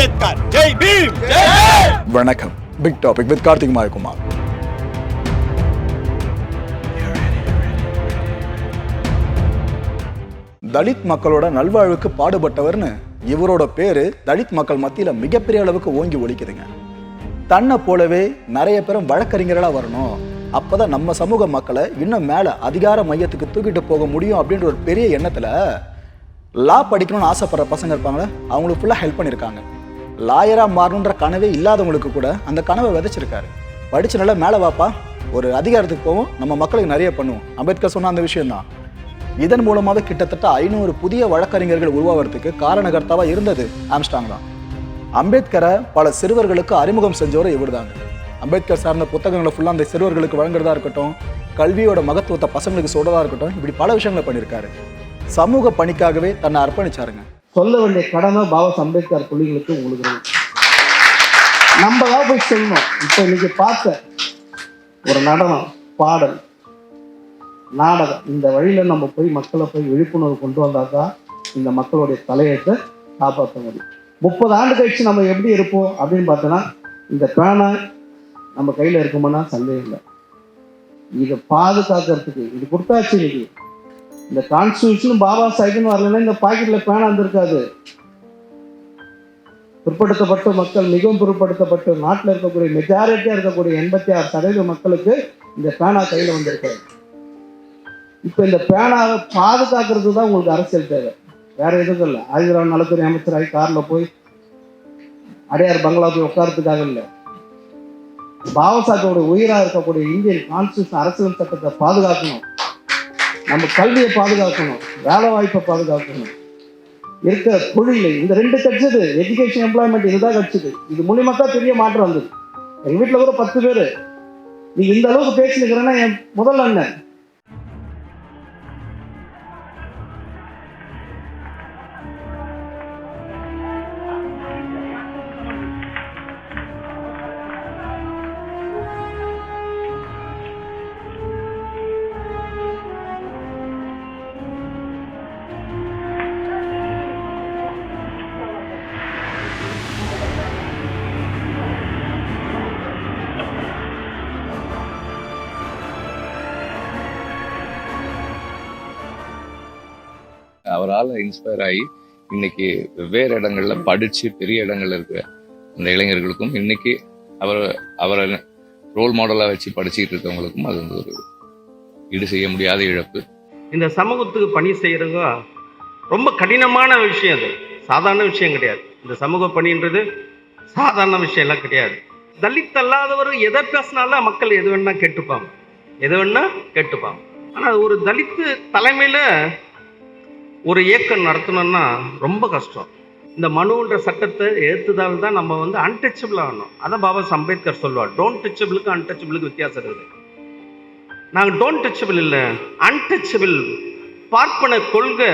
அம்பேத்கர். ஜெய் பீம். வணக்கம். Big topic with Karthik Mayakumar Dalit மக்களோட நல்வாழ்வுக்கு பாடுபட்டவர்னு இவரோட பேரு தலித் மக்கள் மத்தியில மிகப்பெரிய அளவுக்கு ஓங்கி ஒலிக்குதுங்க. தன்னை போலவே நிறைய பேரும் வழக்கறிஞர்களா வரணும். அப்பதான் நம்ம சமூக மக்களை இன்னும் மேல அதிகார மையத்துக்கு தூக்கிட்டு போக முடியும் அப்படின்ற ஒரு பெரிய எண்ணத்துல லா படிக்கணும்னு ஆசைப்படுற பசங்க இருப்பாங்களே அவங்களுக்கு ஃபுல்லாக ஹெல்ப் பண்ணியிருக்காங்க லாயராக மாறணுன்ற கனவே இல்லாதவங்களுக்கு கூட அந்த கனவை விதைச்சிருக்காரு. படிச்சு நல்லா மேலே வாப்பா. ஒரு அதிகாரத்துக்கு போவோம். நம்ம மக்களுக்கு நிறைய பண்ணுவோம். அம்பேத்கர் சொன்ன அந்த விஷயம்தான். இதன் மூலமாகவே கிட்டத்தட்ட ஐநூறு புதிய வழக்கறிஞர்கள் உருவாகிறதுக்கு காரணகர்த்தாவாக இருந்தது ஆம்ஸ்டாங் தான். அம்பேத்கரை பல சிறுவர்களுக்கு அறிமுகம் செஞ்சவர் இவர் தாங்க அம்பேத்கர் சார்ந்த புத்தகங்களை ஃபுல்லாக அந்த சிறுவர்களுக்கு வழங்குறதா இருக்கட்டும் கல்வியோட மகத்துவத்தை பசங்களுக்கு சொல்கிறதா இருக்கட்டும் இப்படி பல விஷயங்களை பண்ணியிருக்காரு. சமூக பணிக்காகவே தன்னை அர்ப்பணிச்சாருங்க. சொல்ல வேண்டிய கடமை பாபா அம்பேத்கர் புள்ளிகளுக்கு உங்களுக்கு நம்ம தான் போய் சொல்லணும் இப்போ இன்னைக்கு பார்த்த ஒரு நடனம் பாடல் நாடகம். இந்த வழியில் நம்ம போய் மக்களை போய் விழிப்புணர்வு கொண்டு வந்தால் தான் இந்த மக்களுடைய தலையத்தை காப்பாற்ற முடியும். முப்பது ஆண்டு கழிச்சு நம்ம எப்படி இருப்போம் அப்படின்னு பார்த்தோன்னா இந்த பேனை நம்ம கையில் இருக்குமோன்னா சந்தேகம் இல்லை. இதை பாதுகாக்கிறதுக்கு இது கொடுத்தாச்சு இன்னைக்கு. இந்த கான்ஸ்டியூஷன் பாபா சாஹிப்னு வரலன்னா இந்த பாக்கெட்ல பேனா வந்திருக்காது பிற்படுத்தப்பட்ட மக்கள் மிகவும் பிற்படுத்தப்பட்ட நாட்டில் இருக்கக்கூடிய மெஜாரிட்டியாக இருக்கக்கூடிய எண்பத்தி ஆறு சதவீத மக்களுக்கு இந்த பேனா கையில வந்திருக்காது இப்போ இந்த பேனாவை பாதுகாக்கிறது தான் உங்களுக்கு அரசியல் தேவை. வேற எதுவும் இல்லை. ஆயுதராவ் நலத்துறை அமைச்சராகி கார்ல போய் அடையார் பங்களா போய் உட்காரத்துக்காக இல்லை. பாவசாத்தோட உயிரா இருக்கக்கூடிய இந்தியன் கான்ஸ்டியூஷன் அரசியல் சட்டத்தை பாதுகாக்கணும். நம்ம கல்வியை பாதுகாக்கணும் வேலை வாய்ப்பை பாதுகாக்கணும். இருக்க தொழில் இந்த ரெண்டு கட்சிது எஜுகேஷன் எம்ப்ளாய்மெண்ட் இதுதான் கட்சிது இது மூலியமாக தான் பெரிய மாற்றம் வந்தது. எங்கள் வீட்டில் கூட பத்து பேர். நீ இந்த அளவுக்கு பேசினுக்கிறேன்னா என் முதல் அண்ணன். அவரால் இன்ஸ்பயர் ஆகி இன்னைக்கு வெவ்வேறு இடங்கள்ல படிச்சு பெரிய இடங்கள்ல இருக்கிற அந்த இளைஞர்களுக்கும் இன்னைக்கு அவர் அவரை ரோல் மாடலா வச்சு படிச்சுக்கிட்டு இருக்கவங்களுக்கும் அது வந்து ஒரு ஈடு செய்ய முடியாத இழப்பு. இந்த சமூகத்துக்கு பணி செய்கிறவங்க ரொம்ப கடினமான விஷயம் அது. சாதாரண விஷயம் கிடையாது. இந்த சமூக பணின்றது சாதாரண விஷயம் எல்லாம் கிடையாது. தலித் அல்லாதவர் எதை பேசினாலும் மக்கள் எது வேணா கேட்டுப்பாங்க. எது வேணா கேட்டுப்பாங்க. ஆனால் ஒரு தலித்து தலைமையில் ஒரு இயக்கம் நடத்தணும்னா ரொம்ப கஷ்டம். இந்த மனுன்ற சட்டத்தை ஏற்றுதால் தான் நம்ம வந்து அன்டச்சபிள் ஆகணும். அதான் பாபா அம்பேத்கர் சொல்லுவார் டோன்ட் டச்சபிளுக்கு அன்டச்சபிளுக்கு வித்தியாசம் இருக்குது நாங்கள் டோன்ட் டச்சபிள் இல்லை அன்டச்சபிள் பார்ப்பன கொள்கை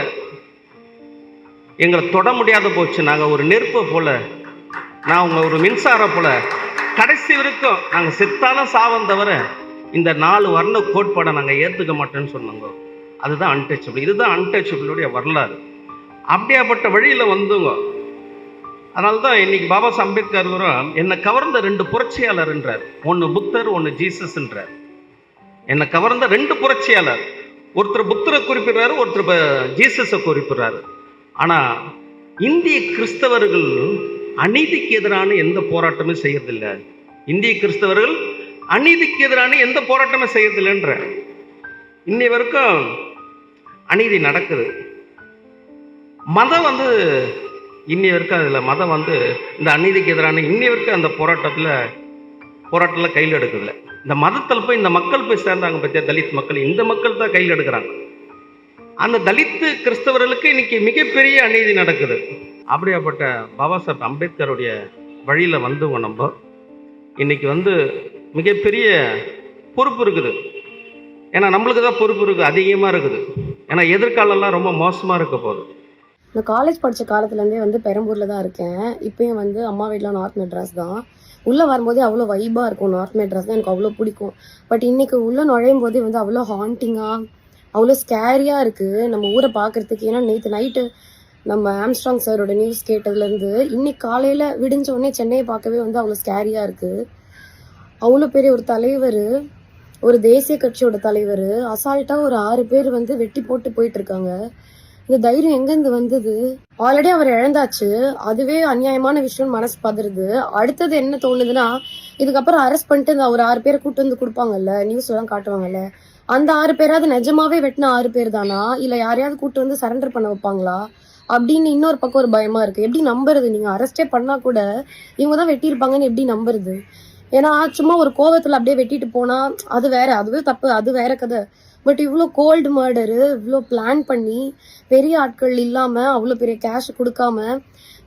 எங்களை தொட முடியாத போச்சு. நாங்கள் ஒரு நெருப்பை போல நான் உங்க ஒரு மின்சாரம் போல கடைசி வரைக்கும் நாங்கள் செத்தாலும் சாவம் தவிர இந்த நாலு வர்ண கோட்பாடை நாங்கள் ஏற்றுக்க மாட்டோம்னு சொன்னாங்க. அதுதான் அன்டச்சபிள் இதுதான் அன்டச்சபிளுடைய வரலாறு. அப்படியாப்பட்ட வழியில் வந்துங்க அதனால தான் இன்னைக்கு பாபா சாஹேப் அம்பேத்கர் என்னை கவர்ந்த ரெண்டு புரட்சியாளர்ன்றார் ஒன்று புத்தர் ஒன்று ஜீசஸ்ன்றார் என்னை கவர்ந்த ரெண்டு புரட்சியாளர். ஒருத்தர் புத்தரை குறிப்பிடுறாரு ஒருத்தர் ஜீசஸை குறிப்பிடுறாரு. ஆனால் இந்திய கிறிஸ்தவர்கள் அநீதிக்கு எதிரான எந்த போராட்டமும் செய்யறதில்லை. இந்திய கிறிஸ்தவர்கள் அநீதிக்கு எதிரான எந்த போராட்டமும் செய்யறதில்லைன்ற இன்னை வரைக்கும் அநீதி நடக்குது. மதம் வந்து இன்னி வரைக்கும் அதில் மதம் வந்து இந்த அநீதிக்கு எதிரான இன்னி வரைக்கும் அந்த போராட்டத்தில் போராட்டத்தில் கையில் எடுக்கல இந்த மதத்தில் போய் இந்த மக்கள் போய் சேர்ந்தாங்க பற்றியா தலித் மக்கள்? இந்த மக்கள் தான் கையில் எடுக்கிறாங்க. அந்த தலித்து கிறிஸ்தவர்களுக்கு இன்னைக்கு மிகப்பெரிய அநீதி நடக்குது. அப்படியாப்பட்ட பாபா சாஹேப் அம்பேத்கருடைய வழியில் வந்தவங்க நம்ம. இன்றைக்கி வந்து மிகப்பெரிய பொறுப்பு இருக்குது. ஏன்னா நம்மளுக்கு தான் பொறுப்பு இருக்குது அதிகமாக இருக்குது. ஏன்னா எதிர்காலம்லாம் ரொம்ப மோசமாக இருக்க போகுது. நான் காலேஜ் படித்த காலத்துலேருந்தே வந்து பெரம்பூரில் தான் இருக்கேன். இப்போயும் வந்து அம்மா வீட்டில் நார்த் மெட்ராஸ் தான். உள்ளே வரும்போதே அவ்வளோ வைபாக இருக்கும் நார்த் மெட்ராஸ் தான் எனக்கு அவ்வளோ பிடிக்கும். பட் இன்றைக்கி உள்ளே நுழையும் போதே வந்து அவ்வளோ ஹாண்டிங்காக அவ்வளோ ஸ்கேரியாக இருக்குது நம்ம ஊரை பார்க்கறதுக்கு ஏன்னா நேற்று நைட்டு நம்ம ஆம்ஸ்ட்ராங் சாரோட நியூஸ் கேட்டதுலேருந்து இன்னைக்கு காலையில் விடிஞ்ச உடனே சென்னையை பார்க்கவே வந்து அவ்வளோ ஸ்கேரியாக இருக்குது அவ்வளோ பெரிய ஒரு தலைவர். ஒரு தேசிய கட்சியோட தலைவர் அசால்ட்டாக ஒரு ஆறு பேர் வந்து வெட்டி போட்டு போயிட்டு இருக்காங்க இந்த தைரியம் எங்கேருந்து வந்தது? ஆல்ரெடி அவர் இழந்தாச்சு. அதுவே அநியாயமான விஷயம் மனசு பதறுது. அடுத்தது என்ன தோணுதுன்னா இதுக்கப்புறம் அரெஸ்ட் பண்ணிட்டு இந்த ஒரு ஆறு பேரை கூட்டு வந்து கொடுப்பாங்கல்ல நியூஸ்லாம் காட்டுவாங்கல்ல அந்த ஆறு பேராவது நிஜமாவே வெட்டின ஆறு பேர் தானா? இல்ல யாரையாவது கூட்டு வந்து சரண்டர் பண்ண வைப்பாங்களா? அப்படின்னு இன்னொரு பக்கம் ஒரு பயமா இருக்கு. எப்படி நம்புறது? நீங்க அரெஸ்டே பண்ணா கூட இவங்க தான் வெட்டியிருப்பாங்கன்னு எப்படி நம்புறது? ஏன்னா சும்மா ஒரு கோவத்துல அப்படியே வெட்டிட்டு போனா அது வேற அதுவே தப்பு அது வேற கதை. பட் இவ்வளோ கோல்டு மர்டரு இவ்வளோ பிளான் பண்ணி பெரிய ஆட்கள் இல்லாம அவ்வளோ பெரிய கேஷ் கொடுக்காம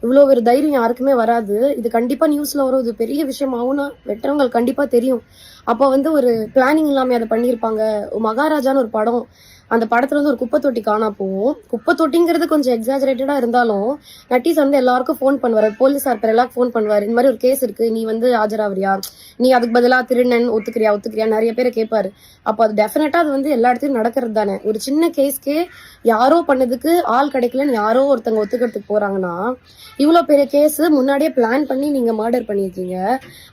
இவ்வளோ ஒரு தைரியம் யாருக்குமே வராது. இது கண்டிப்பாக நியூஸில் வரும். இது பெரிய விஷயம் ஆகும்னா வெட்டுறவங்களுக்கு கண்டிப்பாக தெரியும். அப்போ வந்து ஒரு பிளானிங் இல்லாமல் அதை பண்ணியிருப்பாங்க. மகாராஜான்னு ஒரு படம். அந்த படத்துல வந்து ஒரு குப்பை தொட்டி காணா போவோம் குப்பை தொட்டிங்கிறது கொஞ்சம் எக்ஸாஜரேட்டடா இருந்தாலும் நட்டீஸ் வந்து எல்லாருக்கும் ஃபோன் பண்ணுவாரு. போலீஸார் பேர் எல்லாருக்கும் ஃபோன் பண்ணுவாரு. இந்த மாதிரி ஒரு கேஸ் இருக்கு. நீ வந்து ஆஜராவியா நீ அதுக்கு பதிலா திருநன் ஒத்துக்கிறியா? ஒத்துக்கிறியா? நிறைய பேரை கேட்பாரு. அப்போ அது டெஃபினட்டா அது வந்து எல்லா இடத்துலயும் நடக்கிறது தானே. ஒரு சின்ன கேஸ்க்கே யாரோ பண்ணதுக்கு ஆள் கிடைக்கலன்னு யாரோ ஒருத்தங்க ஒத்துக்கிறதுக்கு போறாங்கன்னா இவ்வளோ பெரிய கேஸ் முன்னாடியே பிளான் பண்ணி நீங்க மர்டர் பண்ணியிருக்கீங்க.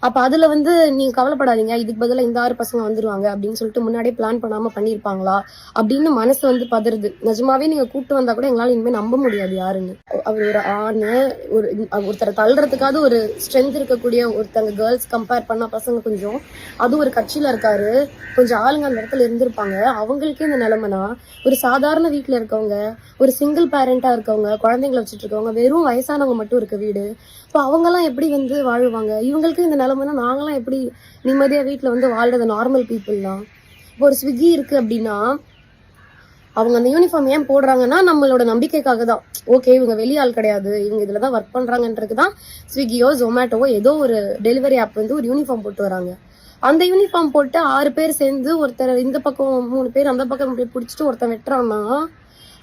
அப்ப அதுல வந்து நீங்க கவலைப்படாதீங்க. இதுக்கு பதிலாக இந்த ஆறு பசங்க வந்துருவாங்க அப்படின்னு சொல்லிட்டு முன்னாடியே பிளான் பண்ணாம பண்ணியிருப்பாங்களா? அப்படின்னு மனசு வந்து பதறுது. நிஜமாவே நீங்க கூப்பிட்டு வந்தா கூட எங்களால இனிமே நம்ப முடியாது யாருன்னு. அவர் ஒரு ஆணு ஒரு ஒருத்தரை தள்ளுறதுக்காவது ஒரு ஸ்ட்ரென்த் இருக்கக்கூடிய ஒருத்தங்க கேர்ள்ஸ் கம்பேர் பண்ண பசங்க கொஞ்சம் அதுவும் ஒரு கட்சியில இருக்காரு. கொஞ்சம் ஆளுங்க அந்த இடத்துல இருந்திருப்பாங்க. அவங்களுக்கே இந்த நிலைமைனா ஒரு சாதாரண வீட்டுல இருக்கவங்க ஒரு சிங்கிள் பேரண்டா இருக்கவங்க குழந்தைங்களை வச்சுட்டு இருக்கவங்க வெறும் வயசானவங்க மட்டும் இருக்க வீடு. இப்போ அவங்கெல்லாம் எப்படி வந்து வாழுவாங்க? இவங்களுக்கு இந்த நிலைமைனா நாங்களாம் எப்படி நிம்மதியா வீட்டுல வந்து வாழ்றது நார்மல் பீப்புள்லாம் இப்போ ஒரு ஸ்விக்கி இருக்கு அப்படின்னா அவங்க அந்த யூனிஃபார்ம் ஏன் போடுறாங்கன்னா நம்மளோட நம்பிக்கைக்காக தான் ஓகே இவங்க வெளியாள் கிடையாது. இவங்க இதுல தான் ஒர்க் பண்றாங்கன்றது தான் ஸ்விக்கியோ ஜொமேட்டோவோ ஏதோ ஒரு டெலிவரி ஆப் வந்து ஒரு யூனிஃபார்ம் போட்டு வராங்க. அந்த யூனிஃபார்ம் போட்டு ஆறு பேர் சேர்ந்து ஒருத்தர் இந்த பக்கம் மூணு பேர் அந்த பக்கம் இப்படி பிடிச்சிட்டு ஒருத்தன் வெட்டுறான்னா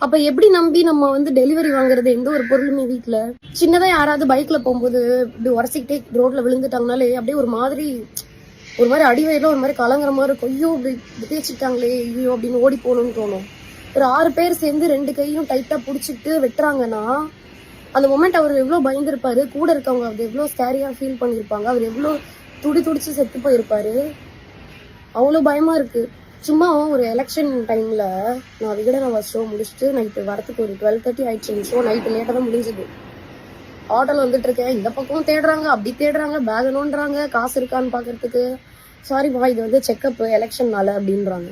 அப்ப எப்படி நம்பி நம்ம வந்து டெலிவரி வாங்குறது எந்த ஒரு பொருளுமே வீட்டுல சின்னதா யாராவது பைக்ல போகும்போது இப்படி உரசிக்கிட்டே ரோட்ல விழுந்துட்டாங்கனாலே அப்படியே ஒரு மாதிரி ஒரு மாதிரி அடிவயிறுல ஒரு மாதிரி கலங்குற மாதிரி இருக்கும். ஐயோ இப்படி தேய்ச்சிட்டாங்களே ஐயோ அப்படின்னு ஓடி போகணும்னு தோணும். ஒரு ஆறு பேர் சேர்ந்து ரெண்டு கையும் டைட்டா புடிச்சிட்டு வெட்டுறாங்கன்னா அந்த மொமெண்ட் அவர் எவ்வளவு பயந்துருப்பாரு? கூட இருக்கவங்க அவர் எவ்வளவு ஸ்கேரியா ஃபீல் பண்ணியிருப்பாங்க அவர் எவ்வளவு துடி துடிச்சு செத்து போயிருப்பாரு? அவ்வளோ பயமா இருக்கு. சும்மா ஒரு எலெக்ஷன் டைம்ல நான் விகடன ஷோ முடிச்சுட்டு நைட்டு வரத்துக்கு ஒரு டுவெல் தேர்ட்டி ஆயிடுச்சு. ஷோ நைட்டு லேட்டாக தான் முடிஞ்சது. ஆட்டோல வந்துட்டு இருக்கேன். இந்த பக்கம் தேடுறாங்க. அப்படி தேடுறாங்க. பேக் நோண்டுறாங்க. காசு இருக்கான்னு பாக்குறதுக்கு. சாரிப்பா இது வந்து செக்கப் எலெக்ஷன்னால அப்படின்றாங்க.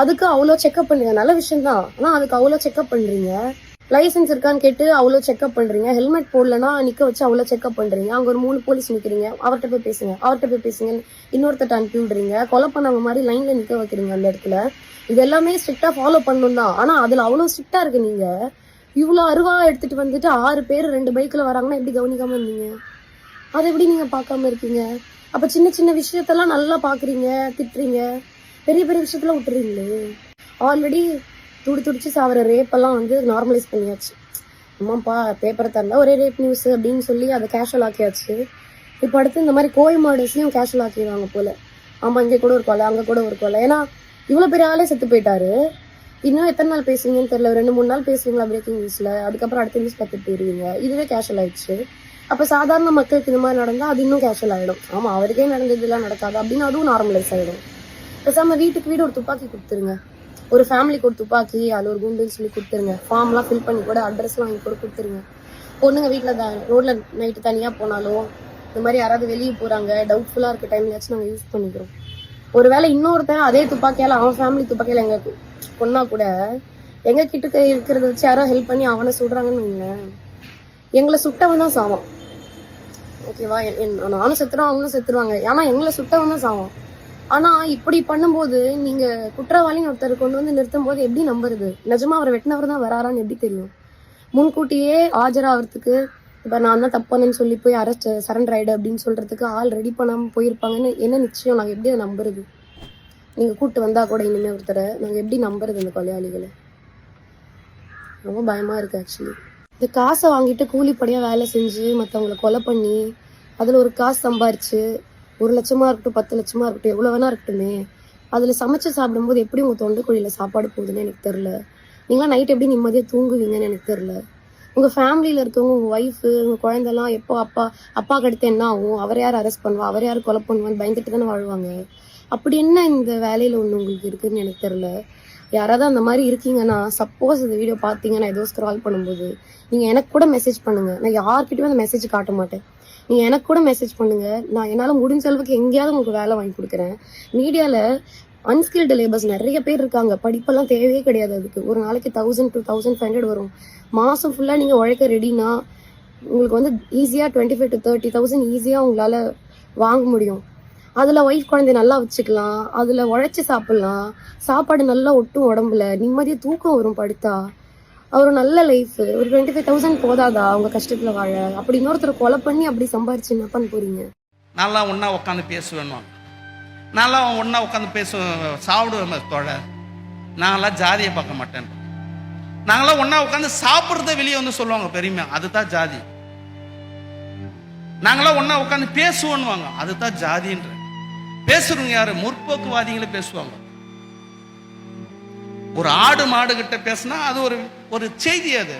அதுக்கு அவ்வளோ செக்அப் பண்ணுங்க நல்ல விஷயம் தான் ஆனால் அதுக்கு அவ்வளோ செக்அப் பண்ணுறீங்க லைசென்ஸ் இருக்கான்னு கேட்டு அவ்வளோ செக்அப் பண்ணுறீங்க ஹெல்மெட் போடலன்னா நிற்க வச்சு அவ்வளோ செக்அப் பண்ணுறீங்க அங்கே ஒரு மூணு போலீஸ் நிற்கிறீங்க அவர்கிட்ட போய் பேசுங்க. அவர்கிட்ட போய் பேசுங்க இன்னொருத்தட்ட அனுப்பி விடுறீங்க. கொலை பண்ணவங்க மாதிரி லைனில் நிற்க வைக்கிறீங்க அந்த இடத்துல. இது எல்லாமே ஸ்ட்ரிக்டாக ஃபாலோ பண்ணணும் தான். ஆனால் அதில் அவ்வளோ ஸ்ட்ரிக்டாக இருக்கு நீங்கள் இவ்வளோ அருவா எடுத்துகிட்டு வந்துட்டு ஆறு பேர் ரெண்டு பைக்கில் வராங்கன்னா எப்படி கவனிக்காமல் இருந்தீங்க? அதை எப்படி நீங்கள் பார்க்காம இருக்கீங்க? அப்போ சின்ன சின்ன விஷயத்தெல்லாம் நல்லா பார்க்குறீங்க திட்டுறீங்க. பெரிய பெரிய விஷயத்துல விட்டுறீங்களே? ஆல்ரெடி துடி துடிச்சு சாவர ரேப் எல்லாம் வந்து நார்மலைஸ் பண்ணியாச்சு. அம்மாப்பா பேப்பரை தந்தா ஒரே ரேப் நியூஸ் அப்படின்னு சொல்லி அதை கேஷுவல் ஆக்கியாச்சு. இப்போ அடுத்து இந்த மாதிரி கோல் மாடல்ஸ்லயும் கேஷுவல் ஆக்கிடுவாங்க போல. ஆமா இங்கே கூட ஒரு கொலை அங்கே கூட ஒரு கொலை. ஏன்னா இவ்வளோ பெரிய ஆளே செத்து போயிட்டாரு. இன்னும் எத்தனை நாள் பேசுவீங்கன்னு தெரியல. ரெண்டு மூணு நாள் பேசுவீங்களா பிரேக்கிங் நியூஸ்ல அதுக்கப்புறம் அடுத்த நியூஸ் பார்த்துட்டு போயிருவீங்க. இதுவே கேஷுவல் ஆயிடுச்சு. அப்போ சாதாரண மக்களுக்கு இந்த மாதிரி நடந்தால் அது இன்னும் கேஷுவல் ஆகிடும் ஆமாம் அவருக்கே நடந்ததுலாம் நடக்காது அப்படின்னு அதுவும் நார்மலைஸ் ஆகிடும் பேசாம வீட்டுக்கு வீடு ஒரு துப்பாக்கி கொடுத்துருங்க. ஒரு ஃபேமிலிக்கு ஒரு துப்பாக்கி அதில் ஒரு குண்டுன்னு சொல்லி கொடுத்துருங்க. ஃபார்ம்லாம் ஃபில் பண்ணி கூட அட்ரஸ்லாம் வாங்கி கூட கொடுத்துருங்க. பொண்ணுங்க வீட்டில் தான் ரோட்ல நைட்டு தனியாக போனாலும் இந்த மாதிரி யாராவது வெளியே போறாங்க டவுட்ஃபுல்லாக இருக்க டைம்லயாச்சும் நாங்கள் யூஸ் பண்ணிக்கிறோம். ஒருவேளை இன்னொருத்தன் அதே துப்பாக்கியால அவன் ஃபேமிலி துப்பாக்கியால எங்க பொண்ணா கூட எங்க கிட்ட இருக்கிறத வச்சு யாரோ ஹெல்ப் பண்ணி அவனை சுடுறாங்கன்னு வைங்களேன். எங்களை சுட்டவன் தான் சாவான். ஓகேவா என்- நானும் செத்துறோம் அவங்களும் செத்துருவாங்க. ஏன்னா எங்களை சுட்டவன் தான் சாவான். ஆனா இப்படி பண்ணும்போது நீங்க குற்றவாளின்னு ஒருத்தர் கொண்டு வந்து நிறுத்தும் போது எப்படி நம்புறது? நிஜமா அவரை வெட்டினவர் தான் வராரான்னு எப்படி தெரியும்? முன்கூட்டியே ஆஜராகிறதுக்கு இப்ப நான் தான் தப்பானு சொல்லி போய் அரெஸ்ட் சரண்டர் ஆயிடு அப்படின்னு சொல்றதுக்கு ஆள் ரெடி பண்ணாம போயிருப்பாங்கன்னு என்ன நிச்சயம்? நாங்க எப்படி அதை நம்புறது? நீங்க கூட்டு வந்தா கூட இனிமே ஒருத்தரை நாங்க எப்படி நம்புறது இந்த கொலையாளிகளை? ரொம்ப பயமா இருக்கு ஆக்சுவலி இந்த காசை வாங்கிட்டு கூலிப்படியா வேலை செஞ்சு மத்தவங்களை கொலை பண்ணி அதுல ஒரு காசு சம்பாரிச்சு ஒரு லட்சமாக இருக்கட்டும் பத்து லட்சமாக இருக்கட்டும் எவ்வளோ வேணா இருக்கட்டுமே. அதில் சமைச்சு சாப்பிடும்போது எப்படி உங்கள் தொண்டைக்குழியில் சாப்பாடு போகுதுன்னு எனக்கு தெரில நீங்களாம் நைட் எப்படி நிம்மதியாக தூங்குவீங்கன்னு எனக்கு தெரில உங்கள் ஃபேமிலியில் இருக்கவங்க உங்கள் ஒய்ஃபு உங்கள் குழந்தெல்லாம் எப்போ அப்பா அப்பா அடுத்து என்ன ஆகும்? அவர் யார் அரெஸ்ட் பண்ணுவா? அவர் யார் கொலை பண்ணுவான்னு பயந்துட்டு தானே வாழ்வாங்க. அப்படி என்ன இந்த வேலையில் ஒன்று உங்களுக்கு இருக்குதுன்னு எனக்கு தெரில யாராவது அந்த மாதிரி இருக்கீங்கன்னா சப்போஸ் இந்த வீடியோ பார்த்தீங்கன்னா ஏதோ ஸ்க்ரால் பண்ணும்போது நீங்கள் எனக்கு கூட மெசேஜ் பண்ணுங்கள் நான் யார்கிட்டயும் அந்த மெசேஜ் காட்ட மாட்டேன். நீங்கள் எனக்கு கூட மெசேஜ் பண்ணுங்கள் நான் என்னால் முடிஞ்ச அளவுக்கு எங்கேயாவது உங்களுக்கு வேலை வாங்கி கொடுக்குறேன். மீடியாவில் அன்ஸ்கில்டு லேபர்ஸ் நிறைய பேர் இருக்காங்க. படிப்பெல்லாம் தேவையே கிடையாது அதுக்கு. ஒரு நாளைக்கு thousand two thousand five hundred வரும். மாதம் ஃபுல்லாக நீங்கள் உழைக்க ரெடினா உங்களுக்கு வந்து ஈஸியாக twenty five to thirty thousand ஈஸியாக உங்களால் வாங்க முடியும். அதில் ஒய்ஃப் குழந்தைய நல்லா வச்சுக்கலாம். அதில் உழைச்சி சாப்பிட்லாம். சாப்பாடு நல்லா ஒட்டும் உடம்புல. நிம்மதியாக தூக்கம் வரும் படுத்தா. அவர் நல்ல லைஃப் ஒரு டுவெண்ட்டி ஃபைவ் தௌசண்ட் போதாதா? அவங்க கஷ்டத்தில் வாழ. அப்படி இன்னொருத்தர் கொலை பண்ணி அப்படி சம்பாரிச்சு என்ன பண்ண போறீங்க? நல்லா ஒன்றா உட்காந்து பேசுவேன் நல்லா ஒன்றா உட்காந்து பேசுவேன் சாப்பிடுவேன் தோழ. நாங்களாம் ஜாதியை பார்க்க மாட்டேன். நாங்களாம் ஒன்றா உட்காந்து சாப்பிட்றத வெளியே வந்து சொல்லுவாங்க பெருமை அதுதான் ஜாதி. நாங்களாம் ஒன்றா உட்காந்து பேசுவோன்னுவாங்க. அதுதான் ஜாதின்ற. பேசுறவங்க யாரு? முற்போக்குவாதிகளை பேசுவாங்க. ஒரு ஆடு மாடு கிட்ட பேசினா அது ஒரு ஒரு செய்தி அது.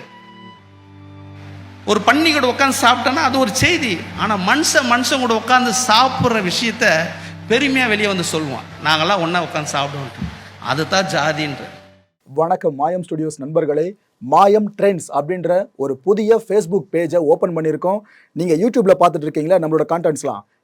ஒரு பண்ணி கூட உட்காந்து சாப்பிட்டோன்னா அது ஒரு செய்தி. ஆனால் மனுஷன் மனுஷன் கூட உட்காந்து சாப்பிட்ற விஷயத்த பெருமையாக வெளியே வந்து சொல்லுவான். நாங்கள்லாம் ஒன்றா உட்காந்து சாப்பிடுவோம் அதுதான் ஜாதின்ற வணக்கம் மாயம் ஸ்டுடியோஸ் நண்பர்களே. மாயம் ட்ரெண்ட்ஸ் அப்படின்ற ஒரு புதிய ஃபேஸ்புக் பேஜை ஓப்பன் பண்ணியிருக்கோம். நீங்கள் யூடியூப்பில் பார்த்துட்டு இருக்கீங்களா? நம்மளோட கான்டென்ட்ஸ்லாம்